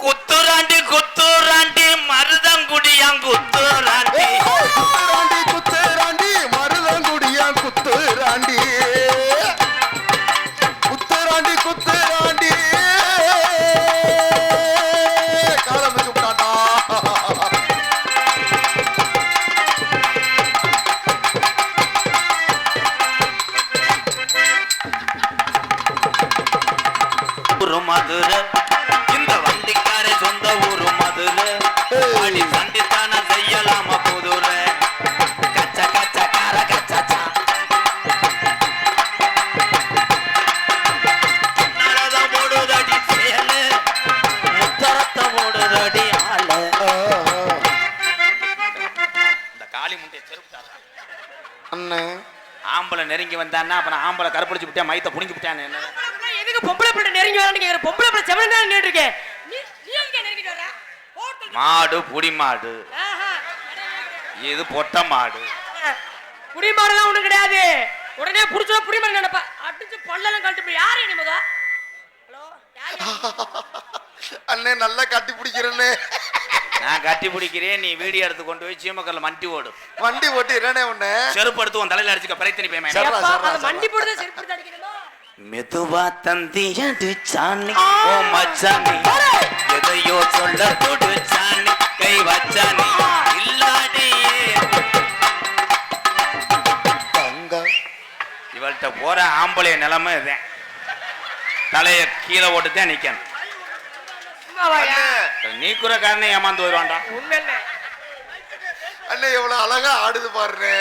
குத்துராண்டி குத்துராண்டி மருதங்குடியாங் ஊரு மதுரை அடி சண்டித்தான செய்யலாம புதுரை கச்ச கச்ச கார கச்சா நலத போடுதடி சேலு. முத்தரத்த போடுதடி ஆளு. இந்த காளி முண்டைய செருப்புட்டாரா அண்ணே. ஆம்பளை நெருங்கி வந்தான்னா அப்புறம் ஆம்பளை கருப்படிச்சு விட்டேன் மைத்த புடிங்கி விட்டான்னு என்ன? எதுக்கு பொம்பளை பிள்ளை நெருங்கி வரான்னு கேக்குற? பொம்பளை பிள்ளை செவன் தான் நின்றுட்டு இருக்கேன் நீ நீ எங்க நெருங்கிட்டு வர போட்டு மாடு புடி மாடு இது பொட்டை மாடு. புடிமாரெல்லாம் ஒண்ணும் கிடையாது. உடனே புடிச்சா புடிமாரி நினைப்பா. அடிச்சு பல்லெல்லாம் கழட்டு போய் யாரு நீ முத ஹலோ அண்ணே நல்லா கட்டி பிடிக்கிறேன்னே நான் கட்டி பிடிக்கிறேன். நீ வீடியோ எடுத்து கொண்டு போய் சீமக்கல்ல மண்டி ஓடு. வண்டி ஓட்டி என்னண்ணே உன்னை? செருப்பு எடுத்து உன் தலையில அடிச்சுக்க பிரயத்தனி பேமே. மண்டி போடுதே செருப்பு அடிக்கணுமா மெதுவா தந்தி சாணி ஓ மச்சானி. எதையோ சொல்ல சாணி கை வச்சானி இல்லாடியே இவள்கிட்ட போற ஆம்பளை நிலைமை இதுதான் தலைய கீழே ஓட்டுதான் நிக்கணும். நீக்குற காரணம் ஏமாந்து வருவான்டா. உண்மை இல்ல அண்ணே எவ்வளவு அழகா ஆடுது ஆடுதே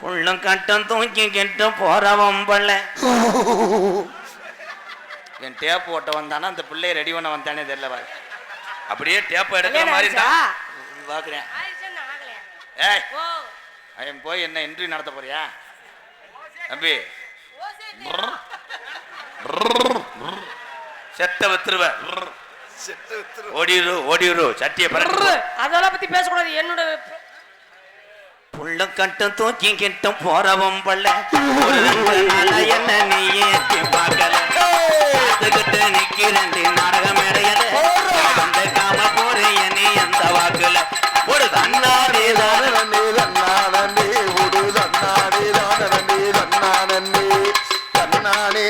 புள்ளும் கட்டும் தூக்கி கெட்டு போறவம்பள என் டேப் ஓட்ட வந்தானா அந்த பிள்ளைய ரெடி பண்ண வந்தானே தெரியல பாரு. அப்படியே டேப் எடுக்கிற மாதிரி? பாக்குறேன். ஏய் ஓ. அவன் போய் என்ன இன்டர்வியூ நடத்த போறியா? தம்பி. செத்த வித்துருவ ஓடிரு ஓடிரு சட்டியை அதெல்லாம் பத்தி பேசக்கூடாது. என்னோட புள்ள கட்டும் தூக்கி கிட்டும் ரெண்டு நாளா என்ன நீ ஏத்தி பார்க்கல பார்த்துக்கிட்டு நிக்கிறேன் நாடக மேடையில வந்து காம போறேன். நீ அந்த வாக்குல ஒரு தன்னாரே தன்னானே தன்னானே ஒரு தன்னானே தானே தன்னானே தன்னானே.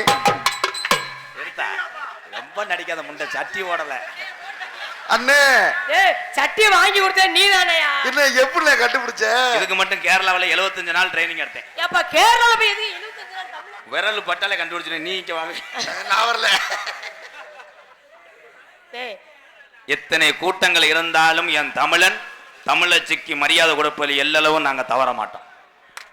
எடுத்தா ரொம்ப நடிக்காத முண்டை சட்டி ஓடல. அண்ணே. ஏய் சட்டியை வாங்கி கொடுத்தே நீ தானேயா என்ன எப்படி கண்டுபிடிச்ச? இதுக்கு மட்டும் கேரளாவுல 75 நாள் ட்ரைனிங் எடுத்தேன். ஏப்பா கேரளால போய் எது 75 நாள் தமிழ் விரல் பட்டாலே கண்டுபிடிச்சிட்டேன் நீ இங்க வாங்க. நான் வரல. டேய். எத்தனை கூட்டங்கள் இருந்தாலும் என் தமிழன் தமிழச்சிக்கு மரியாதை கொடுப்பதில் எல்லளவும் நாங்க தவற மாட்டோம்.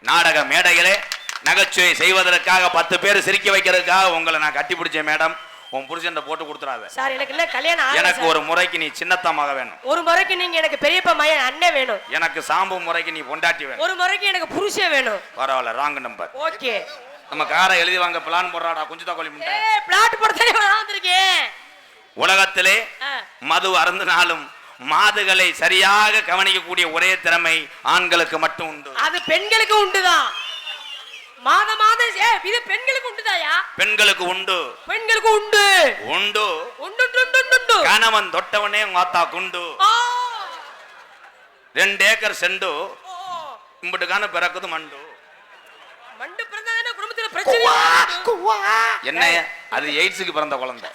நாடக மேடைகளே நகைச்சுவை செய்வதற்காக பத்து பேர் சிரிக்க வைக்கிறதுக்காக உங்களை நான் கட்டி பிடிச்சேன் மேடம். உன் புருஷன் போட்டு கொடுத்துறாத. சார் எனக்கு இல்ல கல்யாணம் எனக்கு. ஒரு முறைக்கு நீ சின்னத்தமாக வேணும். ஒரு முறைக்கு நீங்க எனக்கு பெரியப்பா மயன் அண்ணன் வேணும். எனக்கு சாம்பு முறைக்கு நீ பொண்டாட்டி வேணும். ஒரு முறைக்கு எனக்கு புருஷன் வேணும். பரவாயில்ல ராங் நம்பர் ஓகே. நம்ம காரை எழுதி வாங்க பிளான் போடுறாடா முண்டை ஏய் பிளாட் வந்திருக்கேன் உலகத்திலே மது அருந்தினாலும் மாதுகளை சரியாக கவனிக்கக்கூடிய ஒரே திறமை ஆண்களுக்கு மட்டும் உண்டு. அது பெண்களுக்கு உண்டுதான் மாத இது பெண்களுக்கு உண்டுதாயா? பெண்களுக்கு உண்டு. பெண்களுக்கு உண்டு. உண்டு. உண்டு கணவன் தொட்டவனே மாத்தா குண்டு. ரெண்டு ஏக்கர் செண்டு இம்புட்டுக்கான பிறக்குது மண்டு. பிரச்சனை என்ன? அது எய்ட்ஸுக்கு பிறந்த குழந்தை.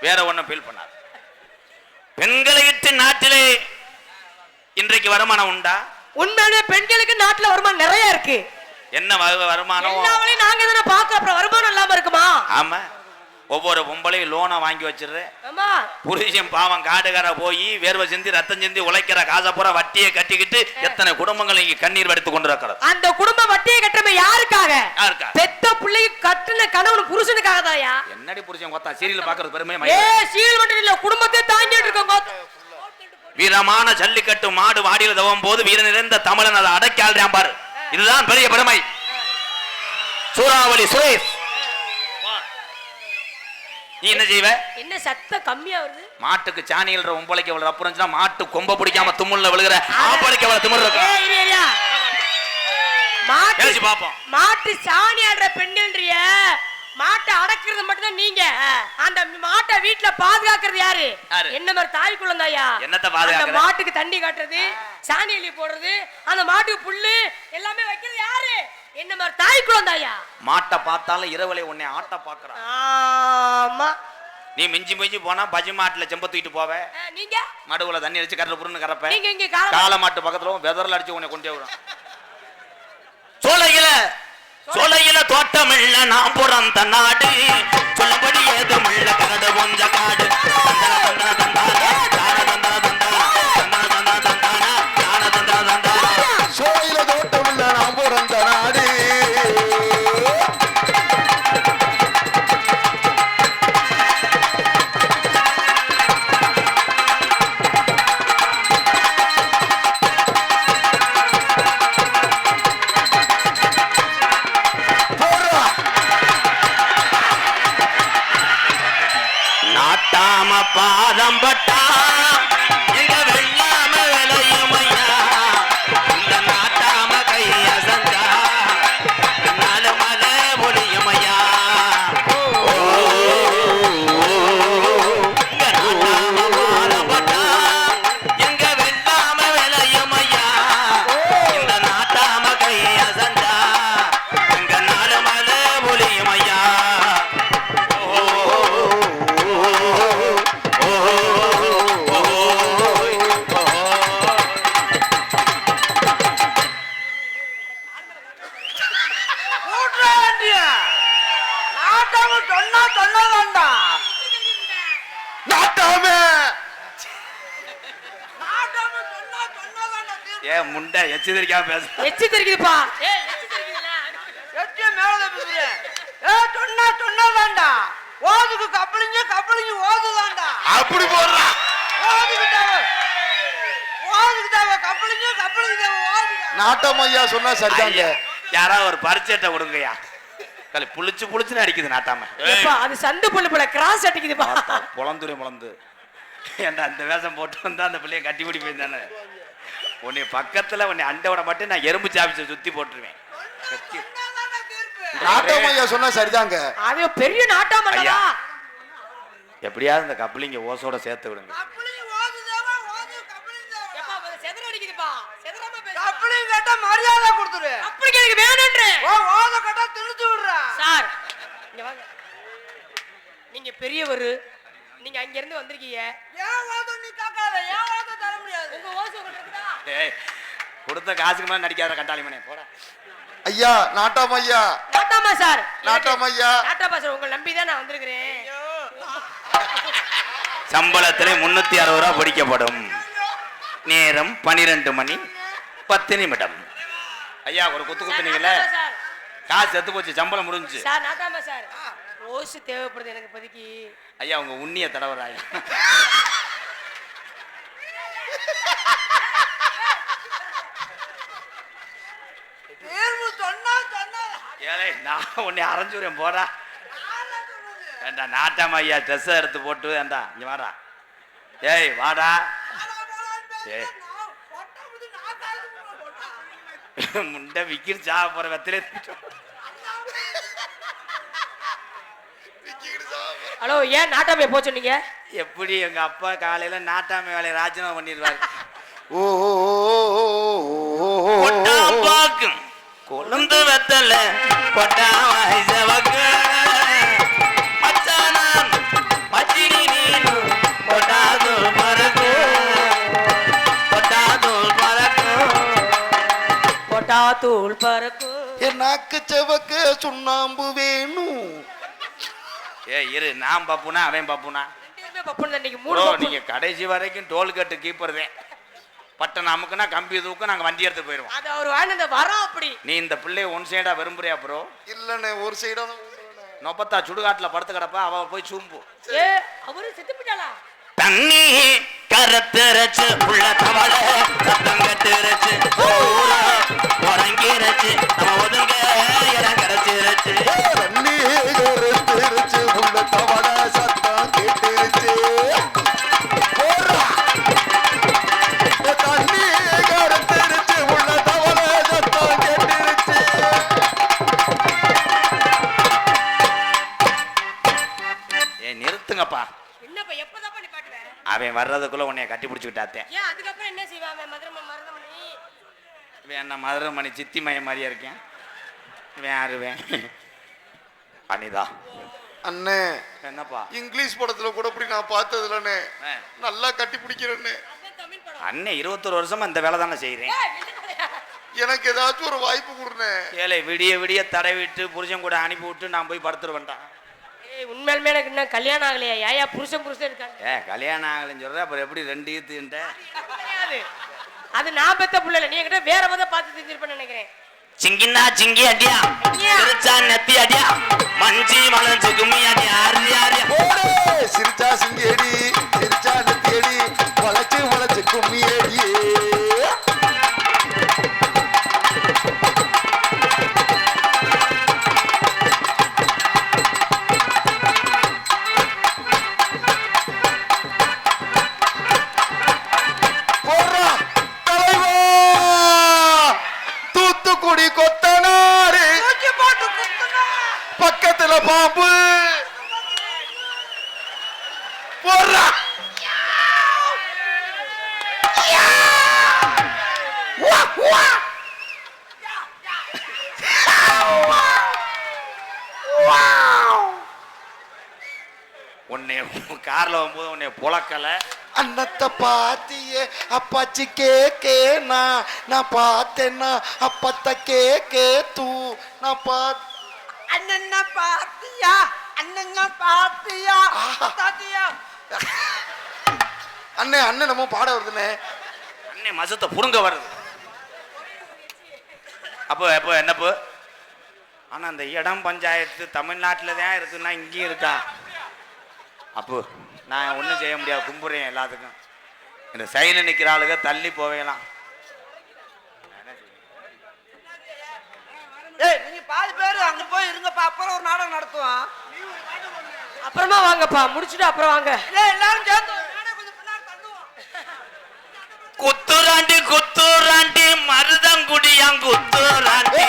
வேற ஒண்ணும் ஃபீல் பண்ணாது. பெண்களை இட்டு நாட்டிலே இன்றைக்கு வருமானம் உண்டா? உண்மையாலுமே பெண்களுக்கு நாட்டுல வருமானம் நிறைய இருக்கு. என்ன வரு- வருமானம்? நாங்க தானே பாக்க அப்புறம் வருமானம் இல்லாம இருக்குமா? ஆமா. ஒவ்வொரு பொம்பளையும் லோனை வாங்கி வச்சிடுறேன். புருஷன் பாவம் காடுகார போய் வேர்வை சிந்தி ரத்தம் சிந்தி உழைக்கிற காசை பூரா வட்டியை கட்டிக்கிட்டு எத்தனை குடும்பங்கள் இங்க கண்ணீர் வடித்து கொண்டிருக்கிறது அந்த குடும்ப வட்டியை கட்டுறமே யாருக்காக? யாருக்கா? பெத்த பிள்ளைக்கு கட்டுன கணவன் புருஷனுக்காக தாயா? என்னடி புருஷன் கொத்தா? சீரியல் பாக்குறது பெருமை ஏ. சீல் மட்டும் இல்ல குடும்பத்தை தாங்கிட்டு இருக்கோங்க வீரமான ஜல்லிக்கட்டு மாடு வாடியில் தவம் போது வீர நிறைந்த தமிழன் அதை அடக்கி ஆள்றான் பாரு. இதுதான் பெரிய பெருமை. சூறாவளி சுரேஷ். நீ என்ன செய்வ? என்ன சத்தம் கம்மியா வருது? மாட்டுக்கு சாணியில் உம்பளைக்கு எவ்வளவு ரப்பு இருந்துச்சுன்னா மாட்டு கொம்ப பிடிக்காம தும்முல்ல விழுகிற ஆம்பளைக்கு எவ்வளவு திமிர் இருக்கும். மாட்டு பாப்போம். மாட்டு சாணி ஆடுற பெண்கள்ன்றிய அடக்குறது மட்டும்தான் நீங்க. அந்த மாட்டை வீட்டுல பாதுகாக்கிறது யாரு? என்ன மாதிரி தாய் குழந்தாயா? என்னத்த அந்த பாதுகாக்கிற? மாட்டுக்கு தண்ணி காட்டுறது சாணி எலி போடுறது அந்த மாட்டுக்கு புல்லு எல்லாமே வைக்கிறது யாரு? என்ன மாதிரி தாய் குழந்தாயா மாட்டை பார்த்தாலும் இரவுல உன்னை ஆட்ட பாக்குறான் ஆமா நீ மிஞ்சி மிஞ்சி போனா பஜி மாட்டுல செம்ப தூக்கிட்டு போவ நீங்க மடுவுல தண்ணி அடிச்சு கரல புருன்னு கறப்ப நீங்க இங்க கால மாட்டு பக்கத்துல வெதர்ல அடிச்சு உன்னை கொண்டே விடும் சோலையில சோலையில தோட்டமில்ல நான் பிறந்த நாடு சொல்லபடி ஏதுமில்ல கரடு கொஞ்ச காடு தந்தன தந்தன தந்தானா, தான தந்தன தந்தானா, பாதம் பட்டா முண்டை எச்சரிக்காம பேச. எச்சி தெரிக்குதுப்பா எச்சி மேல பேசுறேன் ஏ சொன்னா சொன்னா வேண்டாம் ஓதுக்கு கப்பலிஞ்சு கப்பலிஞ்சு ஓதுதாண்டா அப்படி போடுறா. ஓதுக்கு தேவை ஓதுக்கு தேவை கப்பலிஞ்சு கப்பலிஞ்சு தேவை ஓதுங்க நாட்டம் ஐயா சொன்னா சரிதாங்க. யாராவது ஒரு பரிச்சேட்டை கொடுங்கய்யா. கலி புளிச்சு புளிச்சுன்னு அடிக்குது நாட்டாம. அது சந்து புல்லு போல கிராஸ் அடிக்குதுப்பா. புலந்துரை புலந்து ஏன்டா அந்த வேஷம் போட்டு வந்தா அந்த பிள்ளைய கட்டி பிடி போயிருந்தானே உன்னை பக்கத்துல உன்னை அண்டோட மட்டும் நான் எறும்பு சாப்பிச்சு சுத்தி போட்டுருவேன். நாட்டம் ஐயா சொன்னா சரிதாங்க. அது பெரிய ஐயா. எப்படியாவது இந்த கப்பலிங்க ஓசோட சேர்த்து விடுங்க. மரியாதை கொடுத்துரு. அப்படி எனக்கு வேணும்ன்ற. ஓ ஓத கேட்டா திணிச்சு விடுறா. சார் இங்க வாங்க. நீங்க பெரியவர். நீங்க அங்க இருந்து வந்திருக்கீங்க. ஏன் ஓத நீ காக்காத ஏன் ஓத தர முடியாது? உங்க ஓசை உங்களுக்கு கொடுத்த காசுக்கு மேல நடிக்காத கட்டாளி மனே போடா. ஐயா நாட்டாம் ஐயா. நாட்டாமா சார். நாட்டாம் ஐயா. நாட்டாமா சார் உங்களை நம்பி தான் நான் வந்திருக்கிறேன். சம்பளத்திலே முன்னூத்தி அறுபது ரூபா பிடிக்கப்படும். நேரம் பனிரெண்டு மணி பத்து நிமிடம். ஐயா ஒரு குத்து குத்துனீங்கல்ல காசு செத்து போச்சு சம்பளம் முடிஞ்சுச்சு. சார் நாட்டாமா சார். ஓசு தேவைப்படுது எனக்கு இப்போதைக்கு. ஐயா உங்க உண்ணிய தடவராயா? தேர்வு சொன்னா சொன்னா ஏலே நான் உன்னை அரைஞ்சுறேன் போடா? ஏண்டா நாட்டாம ஐயா ட்ரெஸ் எடுத்து போட்டு ஏண்டா இங்க வாடா ஏய் வாடா. ஏய். முண்டை விக்கிர் சாக போற வெத்திலே ஹலோ ஏன் நாட்டாமைய போக சொன்னீங்க எப்படி எங்க அப்பா காலையில நாட்டாமை வேலையை ராஜினாமா பண்ணிடுவாரு ஓ ஓ, ஓ, ஓ, ஓ, ஓ, ஓ. கொட்டாம்பாக்கும் கொழுந்து வெத்தல கொட்டா வயசவக்கு மச்சானான் மச்சினி நீனு கொட்டாதூள் பறக்கு. கொட்டாதூள் பறக்கு. போட்டா தூள் பறக்கும் என் நாக்கு செவக்க சுண்ணாம்பு வேணும் ஏ இரு நான் பப்புனா அவன் பப்புனா? தான். நீங்க கடைசி வரைக்கும் டோல் கட்டு கீப்பர்தே பட்டை நமக்குன்னா கம்பி தூக்கம் நாங்க வண்டி எடுத்து போயிடுவோம் அது அவர் வாழ்ந்த வரோம் அப்படி. நீ இந்த பிள்ளைய ஒன் சைடா விரும்புறியா ப்ரோ இல்லண்ணே ஒரு சைடா நொப்பத்தா சுடுகாட்டுல படுத்து கிடப்பா அவ போய் சூம்பு. ஏ அவரு செத்து போயிட்டாளா? தண்ணி கரத்துறச்சு உள்ள தவள சத்தம் கட்டுறச்சு ஊரா உறங்கிருச்சு நம்ம ஒதுங்க இடம் கிடைச்சிருச்சு. தண்ணி கட்டி பிடிச்சிக்கிட்டாத்தேன் அதுக்கப்புறம் என்ன மதுரை மருதமணி? இவன் என்ன மதுரை மணி சித்தி மையம் மாதிரியா இருக்கேன்? இவன் யாருவேன் அனிதா. அண்ணே என்னப்பா? இங்கிலீஷ் படத்துல கூட இப்படி நான் பார்த்தது இல்லண்ணே ஆ. நல்லா கட்டி பிடிக்கிறேன்னு அதான் தமிழ் படம். அண்ணன் இருபத்தொரு வருஷமா இந்த வேலை தானே என்னடா? எனக்கு ஏதாச்சும் ஒரு வாய்ப்பு கொடுண்ணே. ஏழை விடிய விடிய தடவிட்டு புருஷன் கூட அனுப்பி விட்டு நான் போய் படுத்துருவேன்டான் உண்மையாலுமே எனக்கு இன்னும் கல்யாணம் ஆகலையா. ஏயா புருஷன் புருஷன் இருக்காங்க. ஏ கல்யாணம் ஆகலைன்னு சொல்ற அப்புறம் எப்படி ரெண்டு ஈத்துன்ட்ட கிடையாது அது நான் பெத்த புள்ள இல்ல. நீ என்கிட்ட வேற மத பார்த்து செஞ்சிருப்பேன்னு நினைக்கிறேன். சிங்கின்னா சிங்கி அடியா? ஐயா. திருச்சா நெத்தி அடியா? மஞ்சி மலஞ்சு கும்மி அடியா? சிரிச்சா சிங்கேடி சிரிச்சா உன்னை கார்ல வரும்போது உன்னை புழக்கல. அன்னத்தை பாத்தியே அப்பாச்சி கேக்கேனா நான் பார்த்தேன்னா அப்பத்த கேக்கே தூ நான் பாத் அண்ணன் பாத்தியா அண்ணன் பாத்தியா பாத்தியா. அண்ணே அண்ணன் நம்ம பாட வருதுண்ணே. அண்ணே மசத்தை புடுங்க வருது. அப்போ எப்போ என்னப்போ ஆனா அந்த இடம் பஞ்சாயத்து தமிழ்நாட்டில் தான் இருக்குன்னா இங்கேயும் இருக்கா? அப்போ நான் ஒன்றும் செய்ய முடியாது. கும்புறேன் எல்லாத்துக்கும். இந்த சைடில் நிற்கிற ஆளுங்க தள்ளி போவேலாம். ஏய் நீங்க பாதி பேர் அங்க போய் இருங்கப்பா. அப்புறம் ஒரு நாடகம் நடத்துவான் அப்புறமா வாங்கப்பா. முடிச்சுட்டு அப்புறம் வாங்க. ஏய் எல்லாரும் சேர்ந்து ஒரு நாடகம் கொஞ்சம் பின்னாடி தள்ளுவோம் குத்துராண்டி குத்துராண்டி மருதங்குடியாங்குத்துராண்டி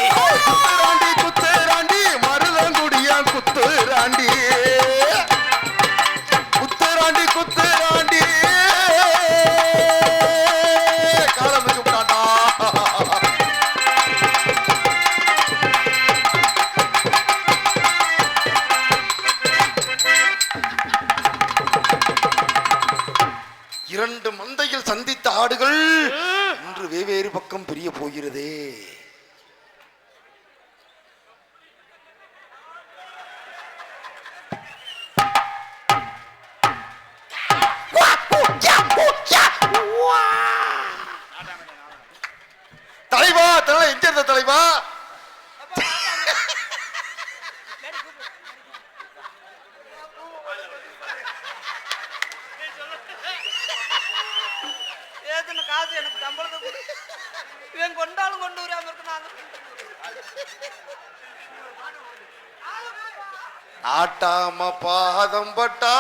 பாதம் பட்டா.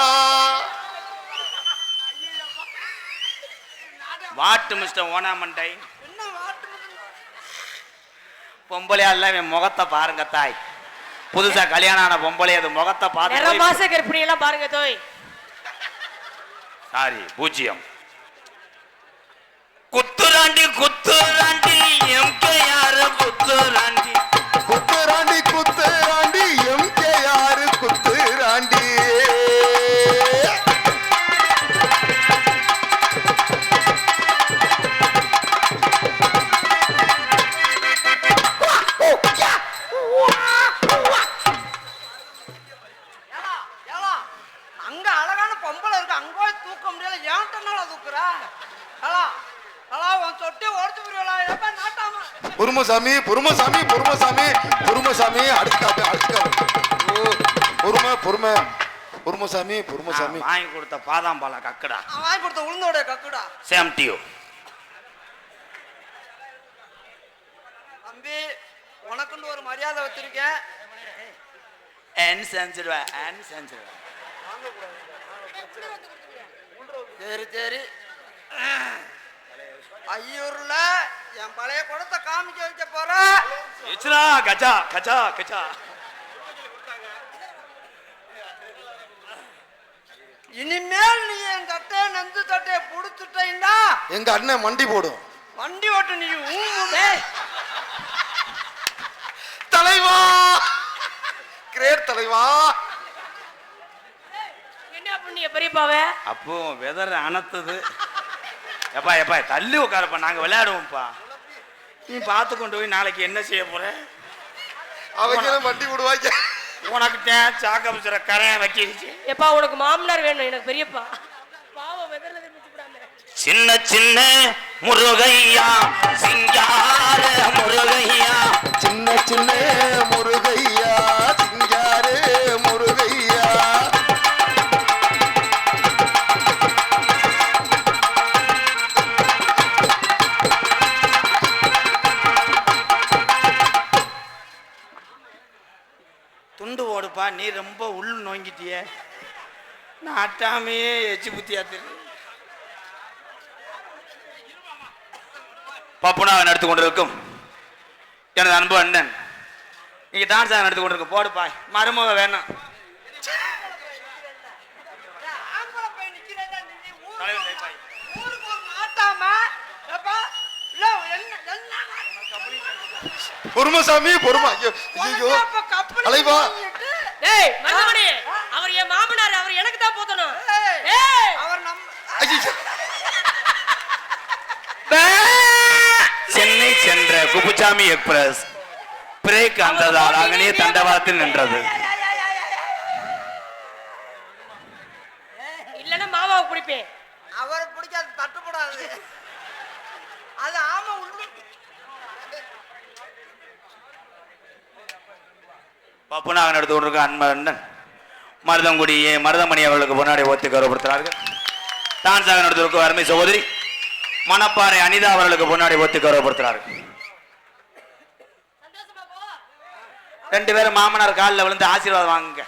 வாட்டு மிஸ்டர் ஓனாமண்டை. பொம்பளையா இல்ல இவன் முகத்தை பாருங்க தாய். புதுசா கல்யாணம் ஆன பொம்பளை அது முகத்தை பார்த்து மாச கர்ப்பிணி எல்லாம் பாருங்க தோய். சாரி பூஜ்ஜியம். குத்துராண்டி குத்துராண்டி எம்கே யாரு குத்துராண்டி. குத்துராண்டி குத்துராண்டி பொறுமசாமி பொறுமசாமி பொறுமசாமி பொறுமசாமி அடுக்காது ஓ பொறுமை பொறுமை பொறுமசாமி பொறுமசாமி. வாங்கி கொடுத்த பாதாம் பாலா கக்குடா வாங்கி கொடுத்த உளுந்தோடைய கக்குடா. சேம் டியூ தம்பி உனக்குன்னு ஒரு மரியாதை வச்சிருக்கேன். என் செஞ்சிருவேன் என் செஞ்சிருவேன் சரி சரி. ஐயூர்ல என் பழைய குடத்தை காமிக்க வைக்க போற? இச்சுனா கஜா கஜா கஜா. இனிமேல் நீ என் சட்டையை நெஞ்சு சட்டையை புடிச்சுட்டீங்கன்னா எங்க அண்ணன் மண்டி போடும். வண்டி ஓட்டு நீ ஊம் ஏய், தலைவா! கிரேட் தலைவா! என்ன பண்ணீங்க பெரியப்பாவே? அப்போ வெதர் அனத்துது எப்பா எப்பா தள்ளி உட்காரப்பா நாங்க விளையாடுவோம்ப்பா. நீ பார்த்து கொண்டு போய் நாளைக்கு என்ன செய்ய போற? அவங்க மண்டி போடுவாங்க உனக்கு தேன் சாக்கமிச்சுற கரையான் வச்சிருச்சு எப்பா உனக்கு மாமனார் வேணும் எனக்கு பெரியப்பா. பாவம் வெதர்ல சின்ன சின்ன முருகையா சிங்கார முருகையா. நாட்டாமையே எச்சு புத்தியா தெரியும் பப்புனாவை நடத்தி கொண்டிருக்கும் எனது அன்பு அண்ணன். நீங்க டான்ஸ் நடத்தி கொண்டிருக்கும் போடுப்பா. மருமக வேணும். என்ன பொறுமசாமி பொறுமா. ஐயோ. வாங்கிட்டு, டேய் மருதமணி அவர் என் மாமனார் அவர் எனக்கு தான் போத்தணும் அவர் நம்ம சென்னை சென்ற குப்புசாமி எக்ஸ்பிரஸ். பிரேக் அந்ததால் அங்கனே தண்டவாளத்தில் நின்றது. இல்லன்னா மாமாவை குடிப்பேன் அவரை பிடிக்காது தட்டுப்படாது. அது ஆமா உள்ள பப்புனாக நடத்தி கொண்டிருக்க அன்பு அண்ணன். மருதங்குடி மருதமணி அவர்களுக்கு முன்னாடி ஒத்தி கௌரவப்படுத்துகிறார்கள். டான்ஸாக நடத்திருக்கும் அருமை சகோதரி மணப்பாறை அனிதா அவர்களுக்கு முன்னாடி ஒத்தி கௌரவப்படுத்துகிறார்கள். ரெண்டு பேரும் மாமனார் காலில் விழுந்து ஆசீர்வாதம் வாங்குங்க.